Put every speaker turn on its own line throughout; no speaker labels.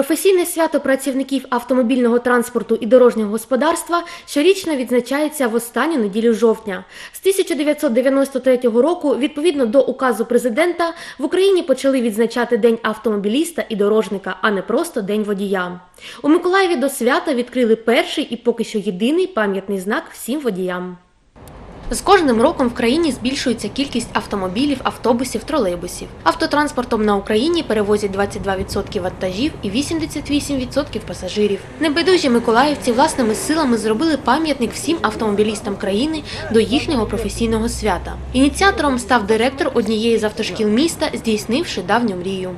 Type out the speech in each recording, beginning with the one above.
Професійне свято працівників автомобільного транспорту і дорожнього господарства щорічно відзначається в останню неділю жовтня. З 1993 року, відповідно до указу президента, в Україні почали відзначати День автомобіліста і дорожника, а не просто День водія. У Миколаєві до свята відкрили перший і поки що єдиний пам'ятний знак всім водіям. З кожним роком в країні збільшується кількість автомобілів, автобусів, тролейбусів. Автотранспортом на Україні перевозять 22% вантажів і 88% пасажирів. Небайдужі миколаївці власними силами зробили пам'ятник всім автомобілістам країни до їхнього професійного свята. Ініціатором став директор однієї з автошкіл міста, здійснивши давню мрію.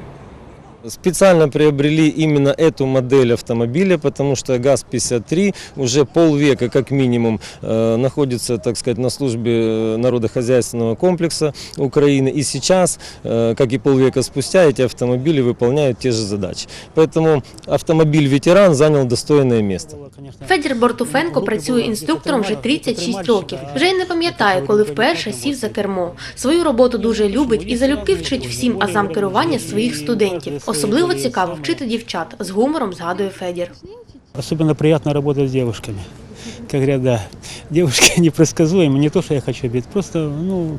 Специально приобрели именно эту модель автомобиля, потому что ГАЗ-53 уже полвека как минимум э, находится, так сказать, на службе э, народохозяйственного комплекса Украины. И сейчас, э, как и полвека спустя, эти автомобили выполняют те же задачи. Поэтому автомобиль-ветеран занял достойное место.
Федір Бортуфенко працює інструктором вже 36 років. Вже й не пам'ятає, коли вперше сів за кермо. Свою роботу дуже любить і залюбки вчить всім азам керування своїх студентів. Особливо цікаво вчити дівчат. З гумором згадує Федір.
Особенно приятно работать с девушками. Как говорят, да, девушки непредсказуемы, не то, что я хочу бить, просто, ну,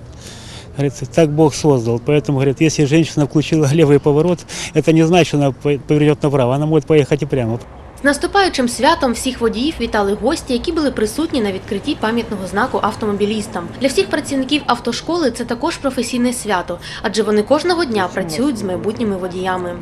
говорится, так Бог создал. Поэтому, говорят, если женщина включила левый поворот, это не значит, что она по- повернет направо, она может поехать и прямо.
Наступаючим святом всіх водіїв вітали гості, які були присутні на відкритті пам'ятного знаку автомобілістам. Для всіх працівників автошколи це також професійне свято, адже вони кожного дня працюють з майбутніми водіями.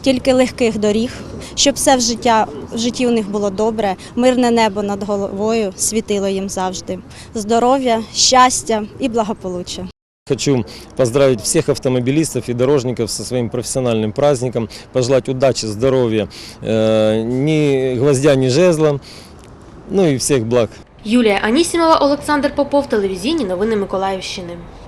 тільки легких доріг, щоб все в життя в житті у них було добре, мирне небо над головою світило їм завжди. Здоров'я, щастя і благополуччя.
Хочу поздравить всех автомобилистов и дорожников со своим профессиональным праздником, пожелать удачи, здоровья, э, ни гвоздя, ни жезла, ну и всех благ.
Юлія Анісімова, Олександр Попов, телевізійні новини Миколаївщини.